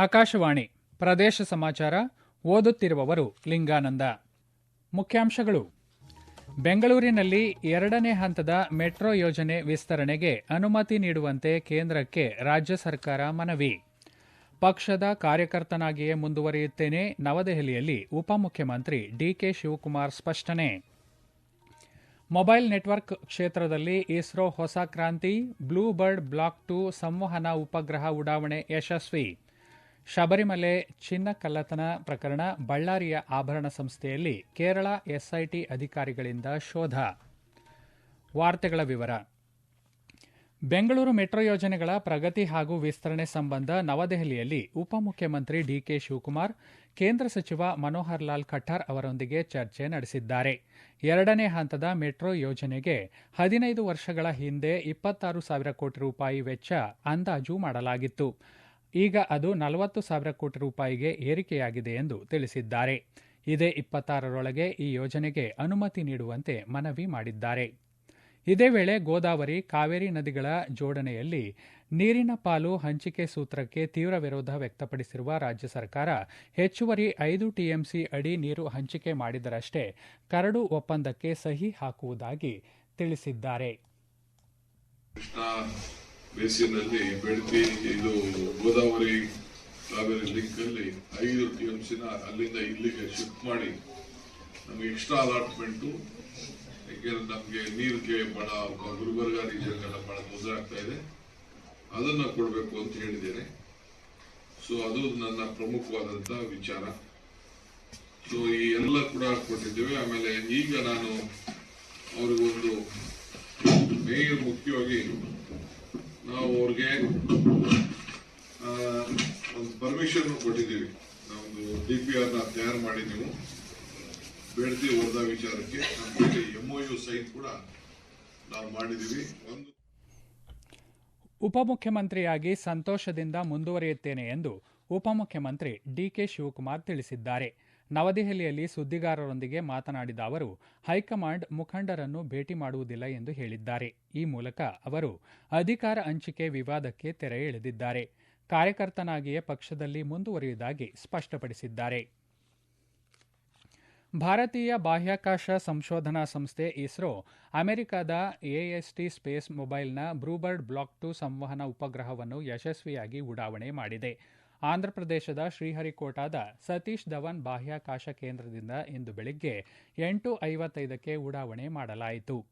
ಆಕಾಶವಾಣಿ ಪ್ರದೇಶ ಸಮಾಚಾರ ಓದುತ್ತಿರುವವರು ಲಿಂಗಾನಂದ. ಮುಖ್ಯಾಂಶಗಳು. ಬೆಂಗಳೂರಿನಲ್ಲಿ ಎರಡನೇ ಹಂತದ ಮೆಟ್ರೋ ಯೋಜನೆ ವಿಸ್ತರಣೆಗೆ ಅನುಮತಿ ನೀಡುವಂತೆ ಕೇಂದ್ರಕ್ಕೆ ರಾಜ್ಯ ಸರ್ಕಾರ ಮನವಿ. ಪಕ್ಷದ ಕಾರ್ಯಕರ್ತನಾಗಿಯೇ ಮುಂದುವರಿಯುತ್ತೇನೆ, ನವದೆಹಲಿಯಲ್ಲಿ ಉಪಮುಖ್ಯಮಂತ್ರಿ ಡಿಕೆ ಶಿವಕುಮಾರ್ ಸ್ಪಷ್ಟನೆ. ಮೊಬೈಲ್ ನೆಟ್ವರ್ಕ್ ಕ್ಷೇತ್ರದಲ್ಲಿ ಇಸ್ರೋ ಹೊಸ ಕ್ರಾಂತಿ, ಬ್ಲೂ ಬರ್ಡ್ ಬ್ಲಾಕ್ ಟು ಸಂವಹನ ಉಪಗ್ರಹ ಉಡಾವಣೆ ಯಶಸ್ವಿ. ಶಬರಿಮಲೆ ಚಿನ್ನ ಕಳ್ಳತನ ಪ್ರಕರಣ ಬಳ್ಳಾರಿಯ ಆಭರಣ ಸಂಸ್ಥೆಯಲ್ಲಿ ಕೇರಳ ಎಸ್ಐಟಿ ಅಧಿಕಾರಿಗಳಿಂದ ಶೋಧ. ವಾರ್ತೆಗಳ ವಿವರ. ಬೆಂಗಳೂರು ಮೆಟ್ರೋ ಯೋಜನೆಗಳ ಪ್ರಗತಿ ಹಾಗೂ ವಿಸ್ತರಣೆ ಸಂಬಂಧ ನವದೆಹಲಿಯಲ್ಲಿ ಉಪಮುಖ್ಯಮಂತ್ರಿ ಡಿಕೆ ಶಿವಕುಮಾರ್, ಕೇಂದ್ರ ಸಚಿವ ಮನೋಹರ್ ಲಾಲ್ ಖಟ್ಟಾರ್ ಅವರೊಂದಿಗೆ ಚರ್ಚೆ ನಡೆಸಿದ್ದಾರೆ. ಎರಡನೇ ಹಂತದ ಮೆಟ್ರೋ ಯೋಜನೆಗೆ ಹದಿನೈದು ವರ್ಷಗಳ ಹಿಂದೆ ಇಪ್ಪತ್ತಾರು ಸಾವಿರ ಕೋಟಿ ರೂಪಾಯಿ ವೆಚ್ಚ ಅಂದಾಜು ಮಾಡಲಾಗಿತ್ತು. ಈಗ ಅದು ನಲವತ್ತು ಸಾವಿರ ಕೋಟಿ ರೂಪಾಯಿಗೆ ಏರಿಕೆಯಾಗಿದೆ ಎಂದು ತಿಳಿಸಿದ್ದಾರೆ. ಇದೇ ಇಪ್ಪತ್ತಾರರೊಳಗೆ ಈ ಯೋಜನೆಗೆ ಅನುಮತಿ ನೀಡುವಂತೆ ಮನವಿ ಮಾಡಿದ್ದಾರೆ. ಇದೇ ವೇಳೆ ಗೋದಾವರಿ, ಕಾವೇರಿ ನದಿಗಳ ಜೋಡಣೆಯಲ್ಲಿ ನೀರಿನ ಪಾಲು ಹಂಚಿಕೆ ಸೂತ್ರಕ್ಕೆ ತೀವ್ರ ವಿರೋಧ ವ್ಯಕ್ತಪಡಿಸಿರುವ ರಾಜ್ಯ ಸರ್ಕಾರ ಹೆಚ್ಚುವರಿ ಐದು ಟಿಎಂಸಿ ಅಡಿ ನೀರು ಹಂಚಿಕೆ ಮಾಡಿದರಷ್ಟೇ ಕರಡು ಒಪ್ಪಂದಕ್ಕೆ ಸಹಿ ಹಾಕುವುದಾಗಿ ತಿಳಿಸಿದ್ದಾರೆ. ಬೇಸಿನಲ್ಲಿ ಬೆಳತಿ ಇದು ಗೋದಾವರಿ ಕಾವೇರಿ ಲಿಂಕ್ ಅಲ್ಲಿ ಐದು ಸಿನ ಅಲ್ಲಿಂದ ಇಲ್ಲಿಗೆ ಶಿಫ್ಟ್ ಮಾಡಿ ನಮಗೆ ಎಕ್ಸ್ಟ್ರಾ ಅಲಾಟ್ಮೆಂಟ್ ಯಾಕೆಂದ್ರೆ ನಮಗೆ ನೀರಿಗೆ ಬಹಳ ಗುಲ್ಬರ್ಗ ರೀಜನ್ಗೆಲ್ಲ ಬಹಳ ತೊಂದರೆ ಆಗ್ತಾ ಇದೆ. ಅದನ್ನ ಕೊಡಬೇಕು ಅಂತ ಹೇಳಿದ್ದೇನೆ. ಸೊ ಅದು ನನ್ನ ಪ್ರಮುಖವಾದಂತ ವಿಚಾರ. ಸೊ ಈ ಎಲ್ಲ ಕೂಡ ಕೊಟ್ಟಿದ್ದೇವೆ. ಆಮೇಲೆ ಈಗ ನಾನು ಅವ್ರಿಗೊಂದು ಮೇಯರ್ ಮುಖ್ಯವಾಗಿ ನಾವು ಅವ್ರಿಗೆ ಒಂದು ಪರ್ಮಿಷನ್ ಕೊಟ್ಟಿದ್ದೀವಿ. ನಾವೊಂದು ಡಿ ಪಿ ಆರ್ನ ತಯಾರು ಮಾಡಿ ನೀವು. ಬೆಳೆದಿ ಹೋದ ವಿಚಾರಕ್ಕೆ ನಮಗೆ ಎಂಒಯು ಸೈನ್ ಕೂಡ ನಾವು ಮಾಡಿದ್ದೀವಿ. ಒಂದು ಉಪಮುಖ್ಯಮಂತ್ರಿಯಾಗಿ ಸಂತೋಷದಿಂದ ಮುಂದುವರಿಯುತ್ತೇನೆ ಎಂದು ಉಪಮುಖ್ಯಮಂತ್ರಿ ಡಿಕೆ ಶಿವಕುಮಾರ್ ತಿಳಿಸಿದ್ದಾರೆ. ನವದೆಹಲಿಯಲ್ಲಿ ಸುದ್ದಿಗಾರರೊಂದಿಗೆ ಮಾತನಾಡಿದ ಅವರು, ಹೈಕಮಾಂಡ್ ಮುಖಂಡರನ್ನು ಭೇಟಿ ಮಾಡುವುದಿಲ್ಲ ಎಂದು ಹೇಳಿದ್ದಾರೆ. ಈ ಮೂಲಕ ಅವರು ಅಧಿಕಾರ ಹಂಚಿಕೆ ವಿವಾದಕ್ಕೆ ತೆರೆ ಎಳೆದಿದ್ದಾರೆ. ಕಾರ್ಯಕರ್ತನಾಗಿಯೇ ಪಕ್ಷದಲ್ಲಿ ಮುಂದುವರಿಯುವುದಾಗಿ ಸ್ಪಷ್ಟಪಡಿಸಿದ್ದಾರೆ. ಭಾರತೀಯ ಬಾಹ್ಯಾಕಾಶ ಸಂಶೋಧನಾ ಸಂಸ್ಥೆ ಇಸ್ರೋ, ಅಮೆರಿಕದ ಎಎಸ್ಟಿ ಸ್ಪೇಸ್ ಮೊಬೈಲ್ನ ಬ್ರೂಬರ್ಡ್ ಬ್ಲಾಕ್ ಟು ಸಂವಹನ ಉಪಗ್ರಹವನ್ನು ಯಶಸ್ವಿಯಾಗಿ ಉಡಾವಣೆ ಮಾಡಿದೆ. ಆಂಧ್ರಪ್ರದೇಶದ ಶ್ರೀಹರಿಕೋಟಾದ ಸತೀಶ್ ಧವನ್ ಬಾಹ್ಯಾಕಾಶ ಕೇಂದ್ರದಿಂದ ಇಂದು ಬೆಳಿಗ್ಗೆ ಎಂಟು ಐವತ್ತೈದಕ್ಕೆ ಉಡಾವಣೆ ಮಾಡಲಾಯಿತು.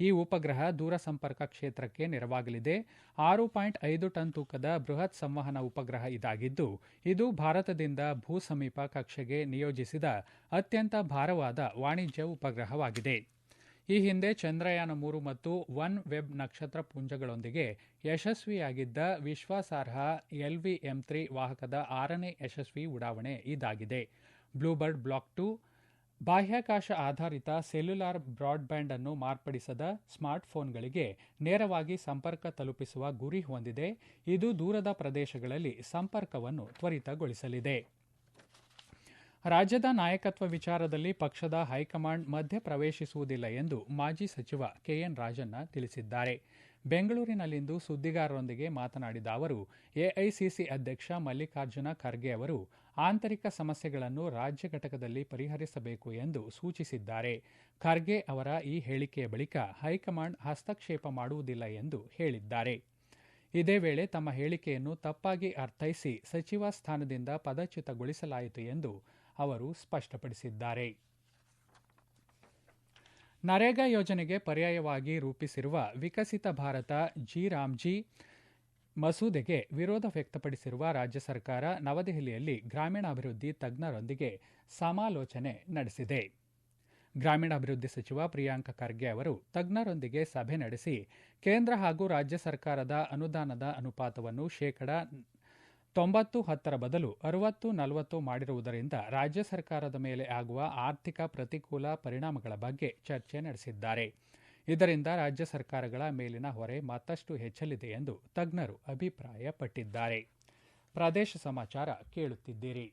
ಈ ಉಪಗ್ರಹ ದೂರಸಂಪರ್ಕ ಕ್ಷೇತ್ರಕ್ಕೆ ನೆರವಾಗಲಿದೆ. ಆರು ಪಾಯಿಂಟ್ ಐದು ಟನ್ ತೂಕದ ಬೃಹತ್ ಸಂವಹನ ಉಪಗ್ರಹ ಇದಾಗಿದ್ದು, ಇದು ಭಾರತದಿಂದ ಭೂ ಸಮೀಪ ಕಕ್ಷೆಗೆ ನಿಯೋಜಿಸಿದ ಅತ್ಯಂತ ಭಾರವಾದ ವಾಣಿಜ್ಯ ಉಪಗ್ರಹವಾಗಿದೆ. ಈ ಹಿಂದೆ ಚಂದ್ರಯಾನ ಮೂರು ಮತ್ತು ಒನ್ ವೆಬ್ ನಕ್ಷತ್ರ ಪುಂಜಗಳೊಂದಿಗೆ ಯಶಸ್ವಿಯಾಗಿದ್ದ ವಿಶ್ವಾಸಾರ್ಹ ಎಲ್ವಿಎಂ ತ್ರೀ ವಾಹಕದ ಆರನೇ ಯಶಸ್ವಿ ಉಡಾವಣೆ ಇದಾಗಿದೆ. ಬ್ಲೂಬರ್ಡ್ ಬ್ಲಾಕ್ ಟು ಬಾಹ್ಯಾಕಾಶ ಆಧಾರಿತ ಸೆಲ್ಯುಲಾರ್ ಬ್ರಾಡ್ಬ್ಯಾಂಡ್ ಅನ್ನು ಮಾರ್ಪಡಿಸದ ಸ್ಮಾರ್ಟ್ಫೋನ್ಗಳಿಗೆ ನೇರವಾಗಿ ಸಂಪರ್ಕ ತಲುಪಿಸುವ ಗುರಿ ಹೊಂದಿದೆ. ಇದು ದೂರದ ಪ್ರದೇಶಗಳಲ್ಲಿ ಸಂಪರ್ಕವನ್ನು ತ್ವರಿತಗೊಳಿಸಲಿದೆ. ರಾಜ್ಯದ ನಾಯಕತ್ವ ವಿಚಾರದಲ್ಲಿ ಪಕ್ಷದ ಹೈಕಮಾಂಡ್ ಮಧ್ಯ ಪ್ರವೇಶಿಸುವುದಿಲ್ಲ ಎಂದು ಮಾಜಿ ಸಚಿವ ಕೆಎನ್ ರಾಜಣ್ಣ ತಿಳಿಸಿದ್ದಾರೆ. ಬೆಂಗಳೂರಿನಲ್ಲಿಂದು ಸುದ್ದಿಗಾರರೊಂದಿಗೆ ಮಾತನಾಡಿದ ಅವರು, ಎಐಸಿಸಿ ಅಧ್ಯಕ್ಷ ಮಲ್ಲಿಕಾರ್ಜುನ ಖರ್ಗೆ ಅವರು ಆಂತರಿಕ ಸಮಸ್ಯೆಗಳನ್ನು ರಾಜ್ಯ ಘಟಕದಲ್ಲಿ ಪರಿಹರಿಸಬೇಕು ಎಂದು ಸೂಚಿಸಿದ್ದಾರೆ. ಖರ್ಗೆ ಅವರ ಈ ಹೇಳಿಕೆಯ ಬಳಿಕ ಹೈಕಮಾಂಡ್ ಹಸ್ತಕ್ಷೇಪ ಮಾಡುವುದಿಲ್ಲ ಎಂದು ಹೇಳಿದ್ದಾರೆ. ಇದೇ ವೇಳೆ ತಮ್ಮ ಹೇಳಿಕೆಯನ್ನು ತಪ್ಪಾಗಿ ಅರ್ಥೈಸಿ ಸಚಿವ ಸ್ಥಾನದಿಂದ ಪದಚ್ಯುತಗೊಳಿಸಲಾಯಿತು ಎಂದು ಅವರು ಸ್ಪಷ್ಟಪಡಿಸಿದ್ದಾರೆ. ನರೇಗಾ ಯೋಜನೆಗೆ ಪರ್ಯಾಯವಾಗಿ ರೂಪಿಸಿರುವ ವಿಕಸಿತ ಭಾರತ ಜಿ ರಾಮ್ಜಿ ಮಸೂದೆಗೆ ವಿರೋಧ ವ್ಯಕ್ತಪಡಿಸಿರುವ ರಾಜ್ಯ ಸರ್ಕಾರ ನವದೆಹಲಿಯಲ್ಲಿ ಗ್ರಾಮೀಣಾಭಿವೃದ್ಧಿ ತಜ್ಞರೊಂದಿಗೆ ಸಮಾಲೋಚನೆ ನಡೆಸಿದೆ. ಗ್ರಾಮೀಣಾಭಿವೃದ್ಧಿ ಸಚಿವ ಪ್ರಿಯಾಂಕ ಖರ್ಗೆ ಅವರು ತಜ್ಞರೊಂದಿಗೆ ಸಭೆ ನಡೆಸಿ ಕೇಂದ್ರ ಹಾಗೂ ರಾಜ್ಯ ಸರ್ಕಾರದ ಅನುದಾನದ ಅನುಪಾತವನ್ನು ಶೇಕಡ ತೊಂಬತ್ತು ಹತ್ತರ ಬದಲು ಅರವತ್ತು ನಲವತ್ತು ಮಾಡಿರುವುದರಿಂದ ರಾಜ್ಯ ಸರ್ಕಾರದ ಮೇಲೆ ಆಗುವ ಆರ್ಥಿಕ ಪ್ರತಿಕೂಲ ಪರಿಣಾಮಗಳ ಬಗ್ಗೆ ಚರ್ಚೆ ನಡೆಸಿದ್ದಾರೆ. ಇದರಿಂದ ರಾಜ್ಯ ಸರ್ಕಾರಗಳ ಮೇಲಿನ ಹೊರೆ ಮತ್ತಷ್ಟು ಹೆಚ್ಚಲಿದೆ ಎಂದು ತಜ್ಞರು ಅಭಿಪ್ರಾಯಪಟ್ಟಿದ್ದಾರೆ. ಪ್ರದೇಶ ಸಮಾಚಾರ ಕೇಳುತ್ತಿದ್ದೀರಿ.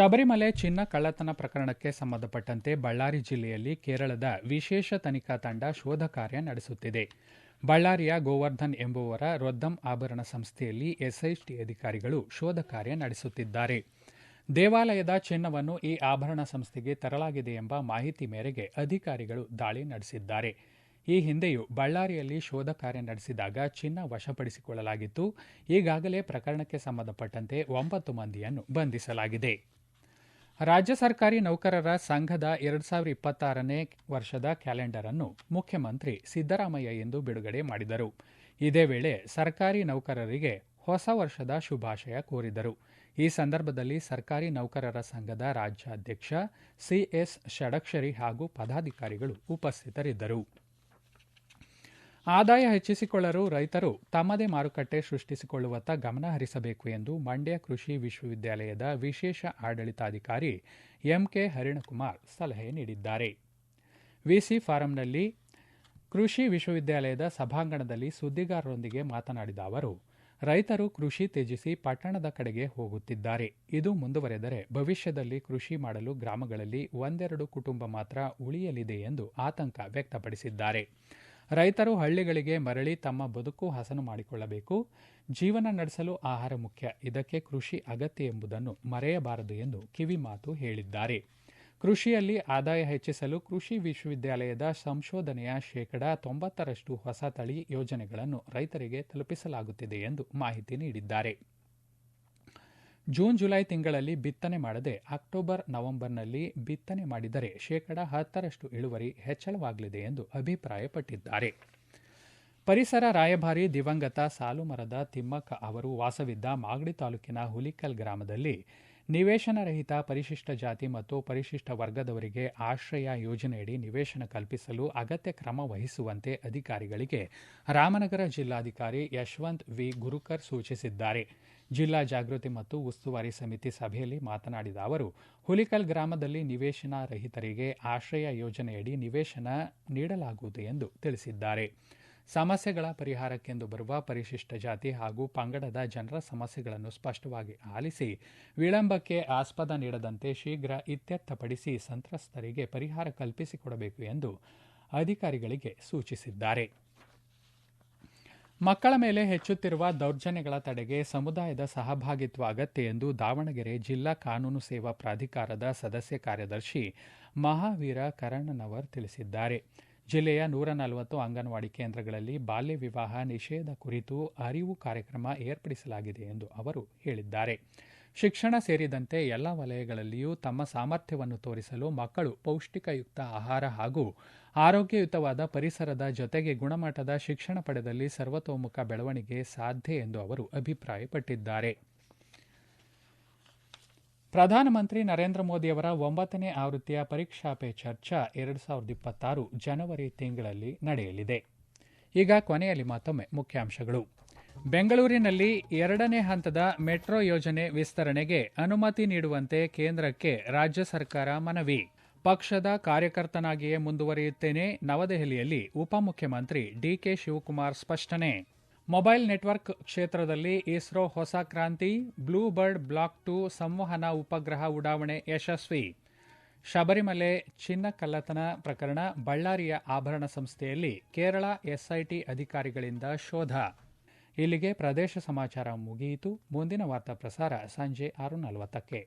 ಶಬರಿಮಲೆ ಚಿನ್ನ ಕಳ್ಳತನ ಪ್ರಕರಣಕ್ಕೆ ಸಂಬಂಧಪಟ್ಟಂತೆ ಬಳ್ಳಾರಿ ಜಿಲ್ಲೆಯಲ್ಲಿ ಕೇರಳದ ವಿಶೇಷ ತನಿಖಾ ತಂಡ ಶೋಧ ಕಾರ್ಯ ನಡೆಸುತ್ತಿದೆ. ಬಳ್ಳಾರಿಯ ಗೋವರ್ಧನ್ ಎಂಬುವರ ರೊದ್ದಂ ಆಭರಣ ಸಂಸ್ಥೆಯಲ್ಲಿ ಎಸ್ಐಟಿ ಅಧಿಕಾರಿಗಳು ಶೋಧ ಕಾರ್ಯ ನಡೆಸುತ್ತಿದ್ದಾರೆ. ದೇವಾಲಯದ ಚಿನ್ನವನ್ನು ಈ ಆಭರಣ ಸಂಸ್ಥೆಗೆ ತರಲಾಗಿದೆ ಎಂಬ ಮಾಹಿತಿ ಮೇರೆಗೆ ಅಧಿಕಾರಿಗಳು ದಾಳಿ ನಡೆಸಿದ್ದಾರೆ. ಈ ಹಿಂದೆಯೂ ಬಳ್ಳಾರಿಯಲ್ಲಿ ಶೋಧ ಕಾರ್ಯ ನಡೆಸಿದಾಗ ಚಿನ್ನ ವಶಪಡಿಸಿಕೊಳ್ಳಲಾಗಿತ್ತು. ಈಗಾಗಲೇ ಪ್ರಕರಣಕ್ಕೆ ಸಂಬಂಧಪಟ್ಟಂತೆ ಒಂಬತ್ತು ಮಂದಿಯನ್ನು ಬಂಧಿಸಲಾಗಿದೆ. ರಾಜ್ಯ ಸರ್ಕಾರಿ ನೌಕರರ ಸಂಘದ ಎರಡು ಸಾವಿರದ ಇಪ್ಪತ್ತಾರನೇ ವರ್ಷದ ಕ್ಯಾಲೆಂಡರ್ ಅನ್ನು ಮುಖ್ಯಮಂತ್ರಿ ಸಿದ್ದರಾಮಯ್ಯ ಎಂದು ಬಿಡುಗಡೆ ಮಾಡಿದರು. ಇದೇ ವೇಳೆ ಸರ್ಕಾರಿ ನೌಕರರಿಗೆ ಹೊಸ ವರ್ಷದ ಶುಭಾಶಯ ಕೋರಿದರು. ಈ ಸಂದರ್ಭದಲ್ಲಿ ಸರ್ಕಾರಿ ನೌಕರರ ಸಂಘದ ರಾಜ್ಯಾಧ್ಯಕ್ಷ ಸಿಎಸ್ ಷಡಕ್ಷರಿ ಹಾಗೂ ಪದಾಧಿಕಾರಿಗಳು ಉಪಸ್ಥಿತರಿದ್ದರು. ಆದಾಯ ಹೆಚ್ಚಿಸಿಕೊಳ್ಳಲು ರೈತರು ತಮ್ಮದೇ ಮಾರುಕಟ್ಟೆ ಸೃಷ್ಟಿಸಿಕೊಳ್ಳುವತ್ತ ಗಮನ ಹರಿಸಬೇಕು ಎಂದು ಮಂಡ್ಯ ಕೃಷಿ ವಿಶ್ವವಿದ್ಯಾಲಯದ ವಿಶೇಷ ಆಡಳಿತಾಧಿಕಾರಿ ಎಂಕೆ ಹರಿಣಕುಮಾರ್ ಸಲಹೆ ನೀಡಿದ್ದಾರೆ. ವಿಸಿ ಫಾರಂನಲ್ಲಿ ಕೃಷಿ ವಿಶ್ವವಿದ್ಯಾಲಯದ ಸಭಾಂಗಣದಲ್ಲಿ ಸುದ್ದಿಗಾರರೊಂದಿಗೆ ಮಾತನಾಡಿದ ಅವರು, ರೈತರು ಕೃಷಿ ತ್ಯಜಿಸಿ ಪಟ್ಟಣದ ಕಡೆಗೆ ಹೋಗುತ್ತಿದ್ದಾರೆ. ಇದು ಮುಂದುವರೆದರೆ ಭವಿಷ್ಯದಲ್ಲಿ ಕೃಷಿ ಮಾಡಲು ಗ್ರಾಮಗಳಲ್ಲಿ ಒಂದೆರಡು ಕುಟುಂಬ ಮಾತ್ರ ಉಳಿಯಲಿದೆ ಎಂದು ಆತಂಕ ವ್ಯಕ್ತಪಡಿಸಿದ್ದಾರೆ. ರೈತರು ಹಳ್ಳಿಗಳಿಗೆ ಮರಳಿ ತಮ್ಮ ಬದುಕು ಹಸನು ಮಾಡಿಕೊಳ್ಳಬೇಕು. ಜೀವನ ನಡೆಸಲು ಆಹಾರ ಮುಖ್ಯ. ಇದಕ್ಕೆ ಕೃಷಿ ಅಗತ್ಯ ಎಂಬುದನ್ನು ಮರೆಯಬಾರದು ಎಂದು ಕಿವಿಮಾತು ಹೇಳಿದ್ದಾರೆ. ಕೃಷಿಯಲ್ಲಿ ಆದಾಯ ಹೆಚ್ಚಿಸಲು ಕೃಷಿ ವಿಶ್ವವಿದ್ಯಾಲಯದ ಸಂಶೋಧನೆಯ ಶೇಕಡಾ ತೊಂಬತ್ತರಷ್ಟು ಹೊಸ ತಳಿ ಯೋಜನೆಗಳನ್ನು ರೈತರಿಗೆ ತಲುಪಿಸಲಾಗುತ್ತಿದೆ ಎಂದು ಮಾಹಿತಿ ನೀಡಿದ್ದಾರೆ. ಜೂನ್, ಜುಲೈ ತಿಂಗಳಲ್ಲಿ ಬಿತ್ತನೆ ಮಾಡದೆ ಅಕ್ಟೋಬರ್, ನವೆಂಬರ್ನಲ್ಲಿ ಬಿತ್ತನೆ ಮಾಡಿದರೆ ಶೇಕಡಾ ಹತ್ತರಷ್ಟು ಇಳುವರಿ ಹೆಚ್ಚಳವಾಗಲಿದೆ ಎಂದು ಅಭಿಪ್ರಾಯಪಟ್ಟಿದ್ದಾರೆ. ಪರಿಸರ ರಾಯಭಾರಿ ದಿವಂಗತ ಸಾಲುಮರದ ತಿಮ್ಮಕ್ಕ ಅವರು ವಾಸವಿದ್ದ ಮಾಗಡಿ ತಾಲೂಕಿನ ಹುಲಿಕಲ್ ಗ್ರಾಮದಲ್ಲಿ ನಿವೇಶನ ರಹಿತ ಪರಿಶಿಷ್ಟ ಜಾತಿ ಮತ್ತು ಪರಿಶಿಷ್ಟ ವರ್ಗದವರಿಗೆ ಆಶ್ರಯ ಯೋಜನೆಯಡಿ ನಿವೇಶನ ಕಲ್ಪಿಸಲು ಅಗತ್ಯ ಕ್ರಮ ವಹಿಸುವಂತೆ ಅಧಿಕಾರಿಗಳಿಗೆ ರಾಮನಗರ ಜಿಲ್ಲಾಧಿಕಾರಿ ಯಶವಂತ್ ವಿ. ಗುರುಕರ್ ಸೂಚಿಸಿದ್ದಾರೆ. ಜಿಲ್ಲಾ ಜಾಗೃತಿ ಮತ್ತು ಉಸ್ತುವಾರಿ ಸಮಿತಿ ಸಭೆಯಲ್ಲಿ ಮಾತನಾಡಿದ ಅವರು, ಹುಲಿಕಲ್ ಗ್ರಾಮದಲ್ಲಿ ನಿವೇಶನ ರಹಿತರಿಗೆ ಆಶ್ರಯ ಯೋಜನೆಯಡಿ ನಿವೇಶನ ನೀಡಲಾಗುವುದು ಎಂದು ತಿಳಿಸಿದ್ದಾರೆ. ಸಮಸ್ಯೆಗಳ ಪರಿಹಾರಕ್ಕೆಂದು ಬರುವ ಪರಿಶಿಷ್ಟ ಜಾತಿ ಹಾಗೂ ಪಂಗಡದ ಜನರ ಸಮಸ್ಯೆಗಳನ್ನು ಸ್ಪಷ್ಟವಾಗಿ ಆಲಿಸಿ, ವಿಳಂಬಕ್ಕೆ ಆಸ್ಪದ ನೀಡದಂತೆ ಶೀಘ್ರ ಇತ್ಯರ್ಥಪಡಿಸಿ ಸಂತ್ರಸ್ತರಿಗೆ ಪರಿಹಾರ ಕಲ್ಪಿಸಿಕೊಡಬೇಕು ಎಂದು ಅಧಿಕಾರಿಗಳಿಗೆ ಸೂಚಿಸಿದ್ದಾರೆ. ಮಕ್ಕಳ ಮೇಲೆ ಹೆಚ್ಚುತ್ತಿರುವ ದೌರ್ಜನ್ಯಗಳ ತಡೆಗೆ ಸಮುದಾಯದ ಸಹಭಾಗಿತ್ವ ಅಗತ್ಯ ಎಂದು ದಾವಣಗೆರೆ ಜಿಲ್ಲಾ ಕಾನೂನು ಸೇವಾ ಪ್ರಾಧಿಕಾರದ ಸದಸ್ಯ ಕಾರ್ಯದರ್ಶಿ ಮಹಾವೀರ ಕರಣನವರ್ ತಿಳಿಸಿದ್ದಾರೆ. ಜಿಲ್ಲೆಯ ನೂರ ನಲವತ್ತು ಅಂಗನವಾಡಿ ಕೇಂದ್ರಗಳಲ್ಲಿ ಬಾಲ್ಯ ವಿವಾಹ ನಿಷೇಧ ಕುರಿತು ಅರಿವು ಕಾರ್ಯಕ್ರಮ ಏರ್ಪಡಿಸಲಾಗಿದೆ ಎಂದು ಅವರು ಹೇಳಿದ್ದಾರೆ. ಶಿಕ್ಷಣ ಸೇರಿದಂತೆ ಎಲ್ಲ ವಲಯಗಳಲ್ಲಿಯೂ ತಮ್ಮ ಸಾಮರ್ಥ್ಯವನ್ನು ತೋರಿಸಲು ಮಕ್ಕಳು ಪೌಷ್ಟಿಕಯುಕ್ತ ಆಹಾರ ಹಾಗೂ ಆರೋಗ್ಯಯುತವಾದ ಪರಿಸರದ ಜೊತೆಗೆ ಗುಣಮಟ್ಟದ ಶಿಕ್ಷಣ ಪಡೆದಲ್ಲಿ ಸರ್ವತೋಮುಖ ಬೆಳವಣಿಗೆ ಸಾಧ್ಯ ಎಂದು ಅವರು ಅಭಿಪ್ರಾಯಪಟ್ಟಿದ್ದಾರೆ. ಪ್ರಧಾನಮಂತ್ರಿ ನರೇಂದ್ರ ಮೋದಿಯವರ ಒಂಬತ್ತನೇ ಆವೃತ್ತಿಯ ಪರೀಕ್ಷಾ ಪೇ ಚರ್ಚಾ ಎರಡು ಸಾವಿರದ ಇಪ್ಪತ್ತಾರು ಜನವರಿ ತಿಂಗಳಲ್ಲಿ ನಡೆಯಲಿದೆ. ಈಗ ಕೊನೆಯಲ್ಲಿ ಮತ್ತೊಮ್ಮೆ ಮುಖ್ಯಾಂಶಗಳು. ಬೆಂಗಳೂರಿನಲ್ಲಿ ಎರಡನೇ ಹಂತದ ಮೆಟ್ರೋ ಯೋಜನೆ ವಿಸ್ತರಣೆಗೆ ಅನುಮತಿ ನೀಡುವಂತೆ ಕೇಂದ್ರಕ್ಕೆ ರಾಜ್ಯ ಸರ್ಕಾರ ಮನವಿ. ಪಕ್ಷದ ಕಾರ್ಯಕರ್ತನಾಗಿಯೇ ಮುಂದುವರಿಯುತ್ತೇನೆ ನವದೆಹಲಿಯಲ್ಲಿ ಉಪಮುಖ್ಯಮಂತ್ರಿ ಡಿಕೆ ಶಿವಕುಮಾರ್ ಸ್ಪಷ್ಟನೆ. ಮೊಬೈಲ್ ನೆಟ್ವರ್ಕ್ ಕ್ಷೇತ್ರದಲ್ಲಿ ಇಸ್ರೋ ಹೊಸ ಕ್ರಾಂತಿ, ಬ್ಲೂ ಬರ್ಡ್ ಬ್ಲಾಕ್ ಟು ಸಂವಹನ ಉಪಗ್ರಹ ಉಡಾವಣೆ ಯಶಸ್ವಿ. ಶಬರಿಮಲೆ ಚಿನ್ನ ಕಳ್ಳತನ ಪ್ರಕರಣ ಬಳ್ಳಾರಿಯ ಆಭರಣ ಸಂಸ್ಥೆಯಲ್ಲಿ ಕೇರಳ ಎಸ್ಐಟಿ ಅಧಿಕಾರಿಗಳಿಂದ ಶೋಧ. ಇಲ್ಲಿಗೆ ಪ್ರದೇಶ ಸಮಾಚಾರ ಮುಗಿಯಿತು. ಮುಂದಿನ ವಾರ್ತಾ ಪ್ರಸಾರ ಸಂಜೆ ಆರು ನಲವತ್ತಕ್ಕೆ.